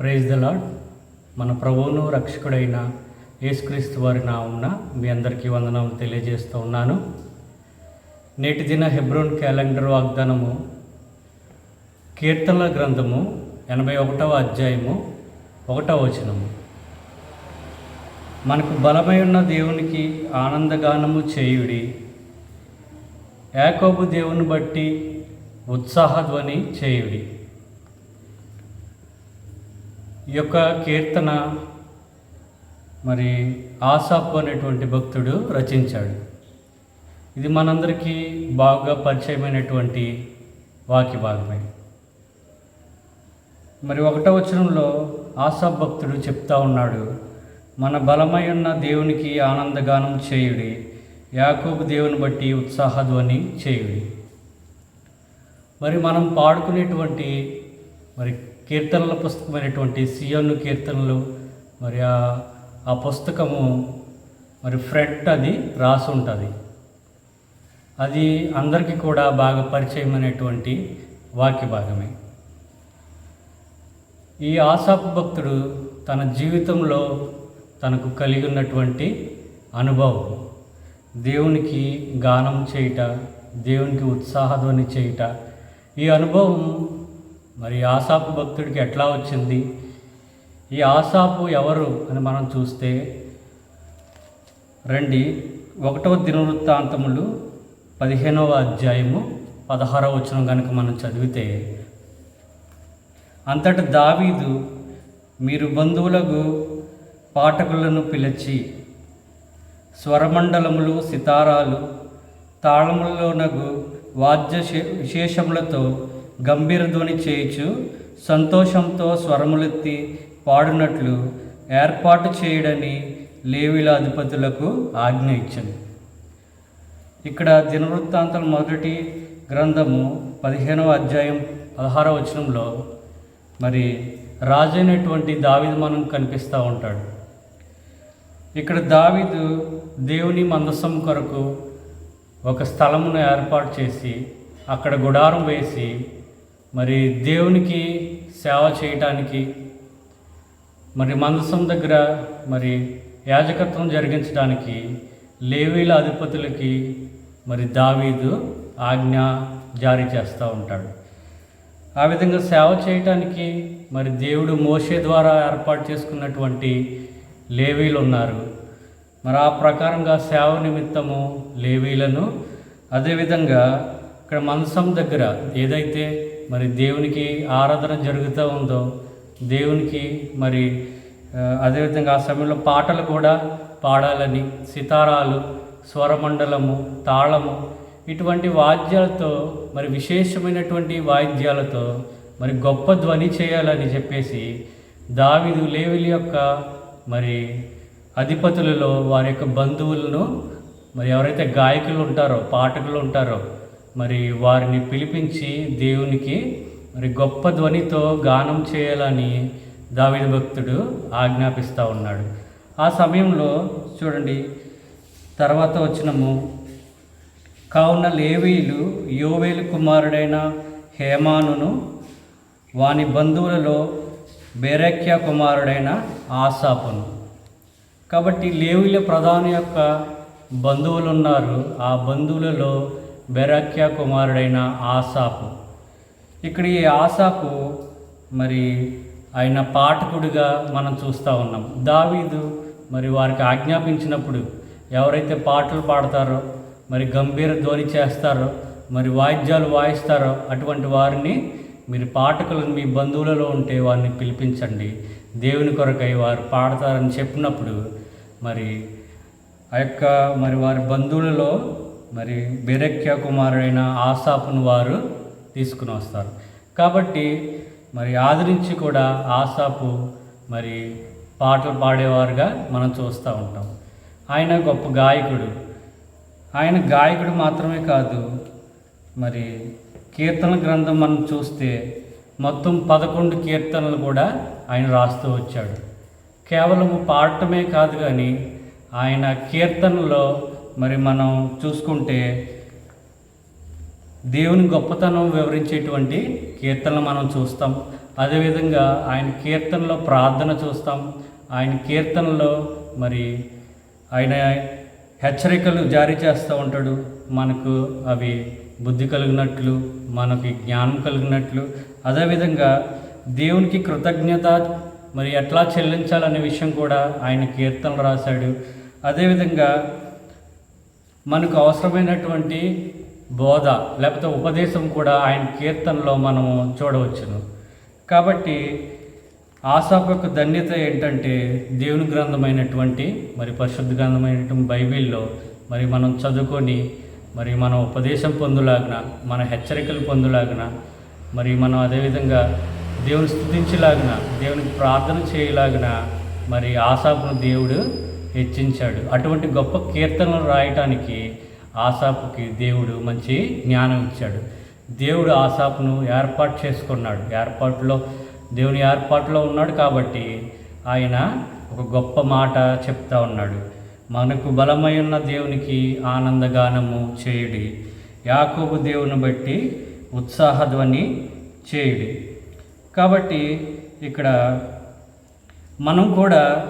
Praise the lord మన ప్రభువును రక్షకుడైన యేసుక్రీస్తు వారి నామున మీ అందరికీ వందనాలు తెలియజేస్తూ ఉన్నాను. నేటి దిన హెబ్రోన్ క్యాలెండర్ వాగ్దానము కీర్తనల గ్రంథము ఎనభై ఒకటవ అధ్యాయము ఒకటవ వచనము. మనకు బలమై ఉన్న దేవునికి ఆనందగానము చేయుడి యాకోబు దేవుని బట్టి ఉత్సాహధ్వని చేయుడి. ఈ యొక్క కీర్తన మరి ఆసాపు అనేటువంటి భక్తుడు రచించాడు. ఇది మనందరికీ బాగా పరిచయమైనటువంటి వాక్య భాగమే మరి ఒకటో వచనంలో ఆసా భక్తుడు చెప్తా ఉన్నాడు మన బలమై ఉన్న దేవునికి ఆనందగానం చేయుడి యాకోబు దేవుని బట్టి ఉత్సాహధ్వని చేయుడి. మరి మనం పాడుకునేటువంటి మరి కీర్తనల పుస్తకమైనటువంటి సియోను కీర్తనలు మరి ఆ పుస్తకము మరి ఫ్రెట్ అది రాసి ఉంటుంది. అది అందరికీ కూడా బాగా పరిచయమైనటువంటి వాక్య భాగమే. ఈ ఆశాపు భక్తుడు తన జీవితంలో తనకు కలిగి ఉన్నటువంటి అనుభవం దేవునికి గానం చేయుట దేవునికి ఉత్సాహధ్వని చేయుట ఈ అనుభవం మరి ఆసాపు భక్తుడికి ఎట్లా వచ్చింది? ఈ ఆసాపు ఎవరు అని మనం చూస్తే రండి ఒకటవ దినవృత్తాంతములు పదిహేనవ అధ్యాయము పదహారవ వచనం కనుక మనం చదివితే అంతట దావీదు మీరు బంధువులకు పాఠకులను పిలిచి స్వరమండలములు సితారాలు తాళములలోనగు వాద్య శే- విశేషములతో గంభీర ధ్వని చేయుచు సంతోషంతో స్వరములెత్తి పాడినట్లు ఏర్పాటు చేయడని లేవిల అధిపతులకు ఆజ్ఞ ఇచ్చింది ఇక్కడ దినవృత్తాంతం మొదటి గ్రంథము పదిహేనవ అధ్యాయం పదహారవ వచనంలో మరి రాజైనటువంటి దావిదు మనం కనిపిస్తూ ఉంటాడు. ఇక్కడ దావిదు దేవుని మందసం కొరకు ఒక స్థలమును ఏర్పాటు చేసి అక్కడ గుడారం వేసి మరి దేవునికి సేవ చేయటానికి మరి మందసం దగ్గర మరి యాజకత్వం జరిగించడానికి లేవీల అధిపతులకి మరి దావీదు ఆజ్ఞ జారీ చేస్తూ ఉంటాడు. ఆ విధంగా సేవ చేయటానికి మరి దేవుడు మోషే ద్వారా ఏర్పాటు చేసుకున్నటువంటి లేవీలు ఉన్నారు. మరి ఆ ప్రకారంగా సేవ నిమిత్తము లేవీలను అదేవిధంగా ఇక్కడ మనసం దగ్గర ఏదైతే మరి దేవునికి ఆరాధన జరుగుతూ ఉందో దేవునికి మరి అదేవిధంగా ఆ సమయంలో పాటలు కూడా పాడాలని సితారాలు స్వరమండలము తాళము ఇటువంటి వాద్యాలతో మరి విశేషమైనటువంటి వాయిద్యాలతో మరి గొప్ప ధ్వని చేయాలని చెప్పేసి దావిదు లేవిల యొక్క మరి అధిపతులలో వారి యొక్క బంధువులను మరి ఎవరైతే గాయకులు ఉంటారో పాఠకులు ఉంటారో మరి వారిని పిలిపించి దేవునికి మరి గొప్ప ధ్వనితో గానం చేయాలని దావిద భక్తుడు ఆజ్ఞాపిస్తూ ఉన్నాడు. ఆ సమయంలో చూడండి తర్వాత వచ్చినము కావున లేవీలు యోవేలు కుమారుడైన హేమానును వాని బంధువులలో బెరక్య కుమారుడైన ఆసాపును. కాబట్టి లేవీల ప్రధాని యొక్క బంధువులు ఉన్నారు ఆ బంధువులలో బెరాక్యా కుమారుడైన ఆసాపు. ఇక్కడ ఈ ఆసాపు మరి ఆయన పాఠకుడిగా మనం చూస్తూ ఉన్నాం. దావీదు మరి వారికి ఆజ్ఞాపించినప్పుడు ఎవరైతే పాటలు పాడతారో మరి గంభీర ధ్వని చేస్తారో మరి వాయిద్యాలు వాయిస్తారో అటువంటి వారిని మీరు పాఠకులను మీ బంధువులలో ఉంటే వారిని పిలిపించండి. దేవుని కొరకై వారు పాడతారని చెప్పినప్పుడు మరి ఆ యొక్క మరి వారి బంధువులలో మరి బెరక్య కుమారుడైన ఆసాపును వారు తీసుకుని వస్తారు. కాబట్టి మరి ఆదరించి కూడా ఆసాపు మరి పాటలు పాడేవారుగా మనం చూస్తూ ఉంటాం. ఆయన గొప్ప గాయకుడు. ఆయన గాయకుడు మాత్రమే కాదు మరి కీర్తన గ్రంథం మనం చూస్తే మొత్తం పదకొండు కీర్తనలు కూడా ఆయన రాస్తూ వచ్చాడు. కేవలం పాడటమే కాదు కానీ ఆయన కీర్తనలో మరి మనం చూసుకుంటే దేవుని గొప్పతనం వివరించేటువంటి కీర్తనలు మనం చూస్తాం. అదేవిధంగా ఆయన కీర్తనలో ప్రార్థన చూస్తాం. ఆయన కీర్తనలో మరి ఆయన హెచ్చరికలు జారీ చేస్తూ ఉంటాడు. మనకు అవి బుద్ధి కలిగినట్లు మనకి జ్ఞానం కలిగినట్లు. అదేవిధంగా దేవునికి కృతజ్ఞత మరి ఎట్లా చెల్లించాలనే విషయం కూడా ఆయన కీర్తనలు రాశాడు. అదేవిధంగా మనకు అవసరమైనటువంటి బోధ లేకపోతే ఉపదేశం కూడా ఆయన కీర్తనలో మనము చూడవచ్చును. కాబట్టి ఆసాపు యొక్క ధన్యత ఏంటంటే దేవుని గ్రంథమైనటువంటి మరి పరిశుద్ధ గ్రంథమైనటువంటి బైబిల్లో మరి మనం చదువుకొని మరి మనం ఉపదేశం పొందులాగిన మన హెచ్చరికలు పొందులాగిన మరి మనం అదేవిధంగా దేవుని స్థుతించేలాగిన దేవునికి ప్రార్థన చేయలాగిన మరి ఆశాపును దేవుడు హెచ్చించాడు. అటువంటి గొప్ప కీర్తనలు రాయటానికి ఆసాపుకి దేవుడు మంచి జ్ఞానం ఇచ్చాడు. దేవుడు ఆసాపును ఏర్పాటు చేసుకున్నాడు. ఏర్పాటులో దేవుని ఏర్పాటులో ఉన్నాడు కాబట్టి ఆయన ఒక గొప్ప మాట చెప్తా ఉన్నాడు. మనకు బలమై ఉన్న దేవునికి ఆనందగానము చేయుడి. యాకోబు దేవుని బట్టి ఉత్సాహధ్వని చేయుడి. కాబట్టి ఇక్కడ మనం కూడా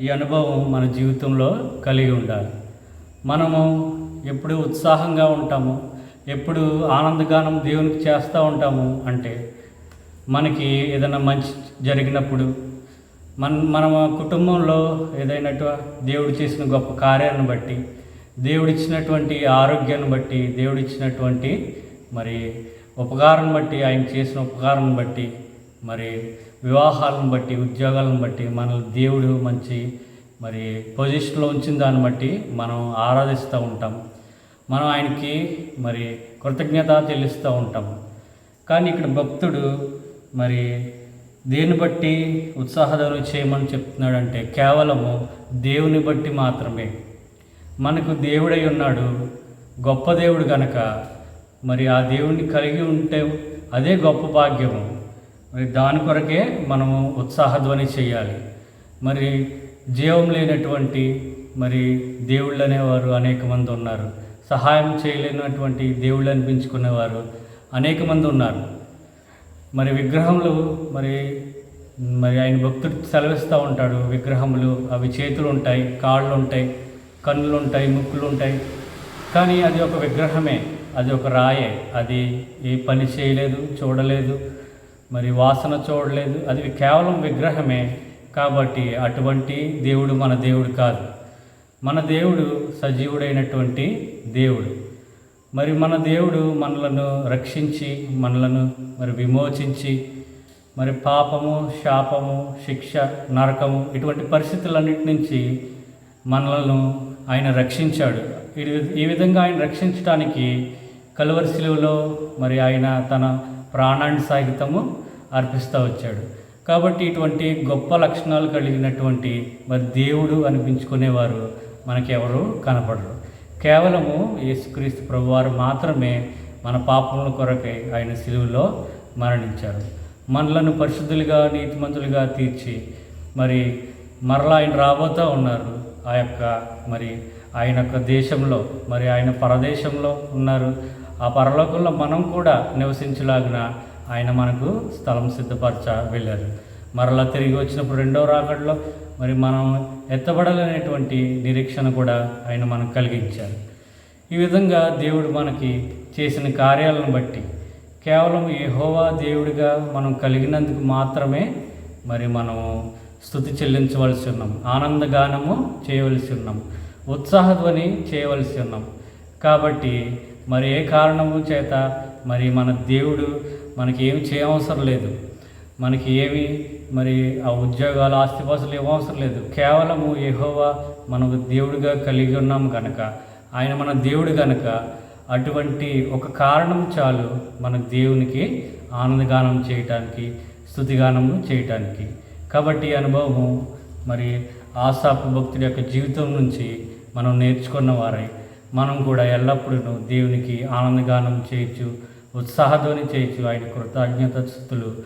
ఈ అనుభవం మన జీవితంలో కలిగి ఉండాలి. మనము ఎప్పుడు ఉత్సాహంగా ఉంటాము ఎప్పుడు ఆనందగానం దేవునికి చేస్తూ ఉంటాము అంటే మనకి ఏదైనా మంచి జరిగినప్పుడు మన మన కుటుంబంలో ఏదైనా దేవుడు చేసిన గొప్ప కార్యాన్ని బట్టి దేవుడిచ్చినటువంటి ఆరోగ్యాన్ని బట్టి దేవుడిచ్చినటువంటి మరి ఉపకారం బట్టి ఆయన చేసిన ఉపకారం బట్టి మరి వివాహాలను బట్టి ఉద్యోగాలను బట్టి మన దేవుడు మంచి మరి పొజిషన్లో ఉంచిన దాన్ని బట్టి మనం ఆరాధిస్తూ ఉంటాం. మనం ఆయనకి మరి కృతజ్ఞత చెల్లిస్తూ ఉంటాం. కానీ ఇక్కడ భక్తుడు మరి దేన్ని బట్టి ఉత్సాహదారు చేయమని చెప్తున్నాడంటే కేవలము దేవుని బట్టి మాత్రమే. మనకు దేవుడై ఉన్నాడు గొప్ప దేవుడు కనుక మరి ఆ దేవుణ్ణి కలిగి ఉంటే అదే గొప్ప భాగ్యము. మరి దాని కొరకే మనము ఉత్సాహధ్వని చేయాలి. మరి జీవం లేనటువంటి మరి దేవుళ్ళు అనేవారు అనేక మంది ఉన్నారు. సహాయం చేయలేనటువంటి దేవుళ్ళు అనిపించుకునేవారు అనేక మంది ఉన్నారు. మరి విగ్రహములు మరి మరి ఆయన భక్తుడు సెలవిస్తూ ఉంటాడు. విగ్రహములు అవి చేతులు ఉంటాయి కాళ్ళు ఉంటాయి కన్నులు ఉంటాయి ముక్కులు ఉంటాయి. కానీ అది ఒక విగ్రహమే అది ఒక రాయే. అది ఏ పని చేయలేదు చూడలేదు మరి వాసన చూడలేదు. అది కేవలం విగ్రహమే కాబట్టి అటువంటి దేవుడు మన దేవుడు కాదు. మన దేవుడు సజీవుడైనటువంటి దేవుడు. మరి మన దేవుడు మనలను రక్షించి మనలను మరి విమోచించి మరి పాపము శాపము శిక్ష నరకము ఇటువంటి పరిస్థితులన్నిటి నుంచి మనలను ఆయన రక్షించాడు. ఈ విధంగా ఆయన రక్షించడానికి కలువరి శిలువలో మరి ఆయన తన ప్రాణాన్ని సాగితము అర్పిస్తూ వచ్చాడు. కాబట్టి ఇటువంటి గొప్ప లక్షణాలు కలిగినటువంటి మరి దేవుడు అనిపించుకునేవారు మనకెవరు కనపడరు. కేవలము యేసుక్రీస్తు ప్రభువారు మాత్రమే మన పాపముల కొరకై ఆయన సిలువులో మరణించారు. మనలను పరిశుద్ధులుగా నీతిమంతులుగా తీర్చి మరి మరలా ఆయన రాబోతూ ఉన్నారు. ఆ యొక్క మరి ఆయన యొక్క దేశంలో మరి ఆయన పరదేశంలో ఉన్నారు. ఆ పరలోకంలో మనం కూడా నివసించలాగిన ఆయన మనకు స్థలం సిద్ధపరచ వెళ్ళారు. మరలా తిరిగి వచ్చినప్పుడు రెండవ రాకడలో మరి మనం ఎత్తబడాలనేటువంటి నిరీక్షణ కూడా ఆయన మనకు కలిగించారు. ఈ విధంగా దేవుడు మనకి చేసిన కార్యాలను బట్టి కేవలం యహోవా దేవుడిగా మనం కలిగినందుకు మాత్రమే మరి మనము స్థుతి చెల్లించవలసి ఉన్నాం. ఆనందగానము చేయవలసి ఉన్నాం. ఉత్సాహధ్వని చేయవలసి ఉన్నాం. కాబట్టి మరి ఏ కారణము చేత మరి మన దేవుడు మనకి ఏమి చేయవసరం లేదు. మనకి ఏమి మరి ఆ ఉద్యోగాలు ఆస్తిపాసులు ఇవ్వవసరం లేదు. కేవలము ఏహోవా మనకు దేవుడిగా కలిగి ఉన్నాం కనుక ఆయన మన దేవుడు కనుక అటువంటి ఒక కారణం చాలు మన దేవునికి ఆనందగానం చేయటానికి స్థుతిగానము చేయటానికి. కాబట్టి అనుభవము మరి ఆశాపు భక్తుడి యొక్క జీవితం నుంచి మనం నేర్చుకున్న వారై మనం కూడా ఎల్లప్పుడూ దేవునికి ఆనందగానం చేయొచ్చు ఉత్సాహధ్వని చేయొచ్చు ఆయన కృతజ్ఞత స్థుతులు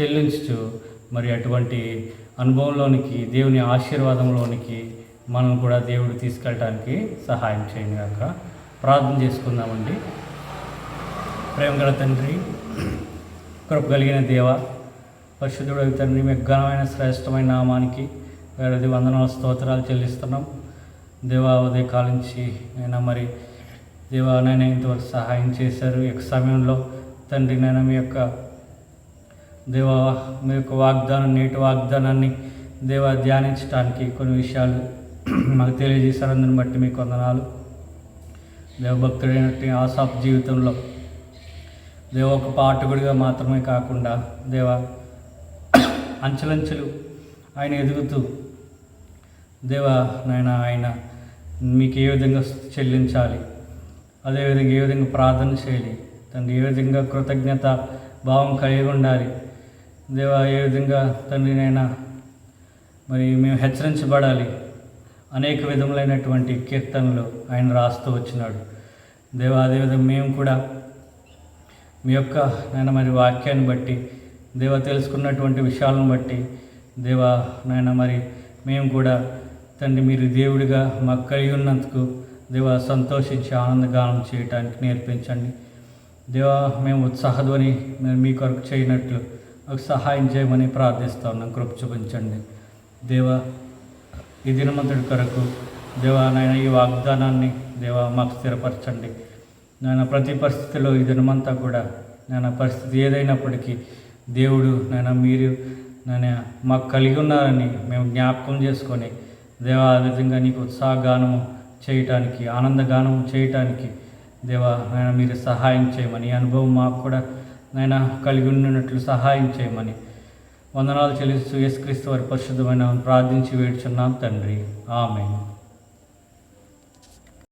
చెల్లించు మరి అటువంటి అనుభవంలోనికి దేవుని ఆశీర్వాదంలోనికి మనం కూడా దేవుడు తీసుకెళ్ళటానికి సహాయం చేయండి కాక ప్రార్థన చేసుకుందామండి. ప్రేమ గల తండ్రి కృప కలిగిన దేవ పరిశుద్ధుడు తండ్రి మీకు ఘనమైన శ్రేష్టమైన నామానికి వేరేది వందనాల స్తోత్రాలు చెల్లిస్తున్నాం. దేవా ఉదయ నుంచి అయినా మరి దేవా నైనా ఇంతవరకు సహాయం చేశారు. ఈ యొక్క సమయంలో తండ్రి నైనా మీ యొక్క దేవా మీ యొక్క వాగ్దానం నేటి వాగ్దానాన్ని దేవా ధ్యానించడానికి కొన్ని విషయాలు మాకు తెలియజేశారు. అందరిని బట్టి మీకు వందనాలు దేవభక్తుడైనట్టు ఆసాప్ జీవితంలో దేవ ఒక పాఠకుడిగా మాత్రమే కాకుండా దేవ అంచెలంచెలు ఆయన ఎదుగుతూ దేవా నాయన ఆయన మీకు ఏ విధంగా చెల్లించాలి? అదేవిధంగా ఏ విధంగా ప్రార్థన చేయాలి? తండ్రి ఏ విధంగా కృతజ్ఞత భావం కలిగి ఉండాలి? దేవా ఏ విధంగా తండ్రినైనా మరి మేము హెచ్చరించబడాలి? అనేక విధములైనటువంటి కీర్తనలు ఆయన రాస్తూ వచ్చినాడు. దేవా అదేవిధంగా మేము కూడా మీ యొక్క నాయన మరి వాక్యాన్ని బట్టి దేవ తెలుసుకున్నటువంటి విషయాలను బట్టి దేవ నాయన మరి మేము కూడా తండ్రి మీరు దేవుడిగా మాకు కలిగి ఉన్నందుకు దేవ సంతోషించి ఆనందగానం చేయటానికి నేర్పించండి. దేవ మేము ఉత్సాహధ్వని మేము మీ కొరకు చేయనట్లు ఒక సహాయం చేయమని ప్రార్థిస్తా ఉన్నాం కృప చూపించండి. దేవ ఈ దినమంతుడి కొరకు దేవా నాయన ఈ వాగ్దానాన్ని దేవా మాకు స్థిరపరచండి. నాయన ప్రతి పరిస్థితిలో ఈ దినమంతా కూడా నాయన పరిస్థితి ఏదైనప్పటికీ దేవుడు నాయన మీరు నాయన మాకు కలిగి ఉన్నారని మేము జ్ఞాపకం చేసుకొని దేవా ఆ విధంగా నీకు ఉత్సాహగానము చేయటానికి ఆనందగానము చేయటానికి దేవా నాయన మీరు సహాయం చేయమని ఈ అనుభవం మాకు కూడా నాయన కలిగి ఉన్నట్లు సహాయం చేయమని వందనాలు చెల్లిస్తూ యేసుక్రీస్తు వారి పరిశుద్ధమైన ప్రార్థించి వేడుచున్నాం తండ్రి. ఆమె